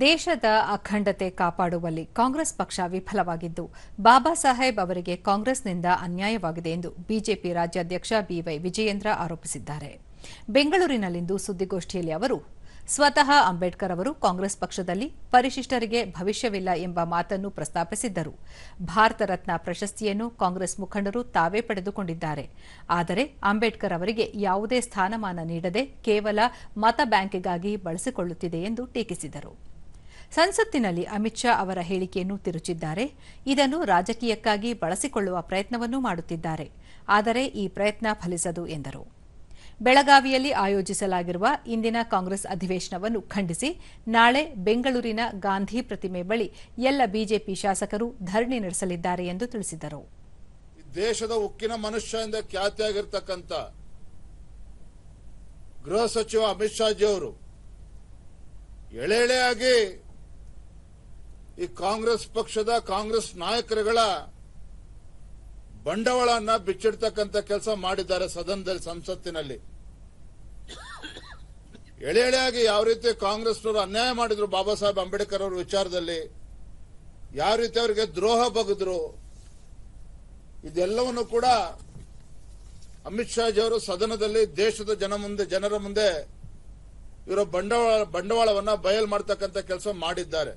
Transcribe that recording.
ದೇಶದ ಅಖಂಡತೆ ಕಾಪಾಡುವಲ್ಲಿ ಕಾಂಗ್ರೆಸ್ ಪಕ್ಷ ವಿಫಲವಾಗಿದ್ದು, ಬಾಬಾ ಸಾಹೇಬ್ ಅವರಿಗೆ ಕಾಂಗ್ರೆಸ್ನಿಂದ ಅನ್ಯಾಯವಾಗಿದೆ ಎಂದು ಬಿಜೆಪಿ ರಾಜ್ಯಾಧ್ಯಕ್ಷ ಬಿವೈ ವಿಜಯೇಂದ್ರ ಆರೋಪಿಸಿದ್ದಾರೆ. ಬೆಂಗಳೂರಿನಲ್ಲಿಂದು ಸುದ್ದಿಗೋಷ್ಠಿಯಲ್ಲಿ ಅವರು, ಸ್ವತಃ ಅಂಬೇಡ್ಕರ್ ಅವರು ಕಾಂಗ್ರೆಸ್ ಪಕ್ಷದಲ್ಲಿ ಪರಿಶಿಷ್ಟರಿಗೆ ಭವಿಷ್ಯವಿಲ್ಲ ಎಂಬ ಮಾತನ್ನು ಪ್ರಸ್ತಾಪಿಸಿದ್ದರು. ಭಾರತ ರತ್ನ ಪ್ರಶಸ್ತಿಯನ್ನು ಕಾಂಗ್ರೆಸ್ ಮುಖಂಡರು ತಾವೇ ಪಡೆದುಕೊಂಡಿದ್ದಾರೆ. ಆದರೆ ಅಂಬೇಡ್ಕರ್ ಅವರಿಗೆ ಯಾವುದೇ ಸ್ಥಾನಮಾನ ನೀಡದೆ ಕೇವಲ ಮತ ಬ್ಯಾಂಕಿಗಾಗಿ ಬಳಸಿಕೊಳ್ಳುತ್ತಿದೆ ಎಂದು ಟೀಕಿಸಿದರು. ಸಂಸತ್ತಿನಲ್ಲಿ ಅಮಿತ್ ಶಾ ಅವರ ಹೇಳಿಕೆಯನ್ನು ತಿರುಚಿದ್ದಾರೆ. ಇದನ್ನು ರಾಜಕೀಯಕ್ಕಾಗಿ ಬಳಸಿಕೊಳ್ಳುವ ಪ್ರಯತ್ನವನ್ನೂ ಮಾಡುತ್ತಿದ್ದಾರೆ. ಆದರೆ ಈ ಪ್ರಯತ್ನ ಫಲಿಸದು ಎಂದರು. ಬೆಳಗಾವಿಯಲ್ಲಿ ಆಯೋಜಿಸಲಾಗಿರುವ ಇಂದಿನ ಕಾಂಗ್ರೆಸ್ ಅಧಿವೇಶನವನ್ನು ಖಂಡಿಸಿ ನಾಳೆ ಬೆಂಗಳೂರಿನ ಗಾಂಧಿ ಪ್ರತಿಮೆ ಬಳಿ ಎಲ್ಲ ಬಿಜೆಪಿ ಶಾಸಕರು ಧರಣಿ ನಡೆಸಲಿದ್ದಾರೆ ಎಂದು ತಿಳಿಸಿದರು. ದೇಶದ ಉಕ್ಕಿನ ಮನುಷ್ಯ ಎಂದ ಖ್ಯಾತಿಯಾಗಿರ್ತಕ್ಕಂಥ ಗೃಹ ಸಚಿವ ಅಮಿತ್ ಶಾಜಿ ಅವರು ಎಳೆ ಈ ಕಾಂಗ್ರೆಸ್ ಪಕ್ಷದ ಕಾಂಗ್ರೆಸ್ ನಾಯಕರುಗಳ ಬಂಡವಾಳನ್ನ ಬಿಚ್ಚಿಡ್ತಕ್ಕಂಥ ಕೆಲಸ ಮಾಡಿದ್ದಾರೆ ಸದನದಲ್ಲಿ, ಸಂಸತ್ತಿನಲ್ಲಿ. ಎಳೆ ಎಳೆಯಾಗಿ ಯಾವ ರೀತಿ ಕಾಂಗ್ರೆಸ್ನವರು ಅನ್ಯಾಯ ಮಾಡಿದ್ರು ಬಾಬಾ ಸಾಹೇಬ್ ಅಂಬೇಡ್ಕರ್ ಅವರ ವಿಚಾರದಲ್ಲಿ, ಯಾವ ರೀತಿ ಅವರಿಗೆ ದ್ರೋಹ ಬಗೆದ್ರು, ಇದೆಲ್ಲವನ್ನು ಕೂಡ ಅಮಿತ್ ಶಾಜಿ ಅವರು ಸದನದಲ್ಲಿ ದೇಶದ ಜನ ಮುಂದೆ, ಜನರ ಮುಂದೆ ಇವರ ಬಂಡವಾಳ, ಬಂಡವಾಳವನ್ನ ಬಯಲು ಮಾಡ್ತಕ್ಕಂಥ ಕೆಲಸ ಮಾಡಿದ್ದಾರೆ.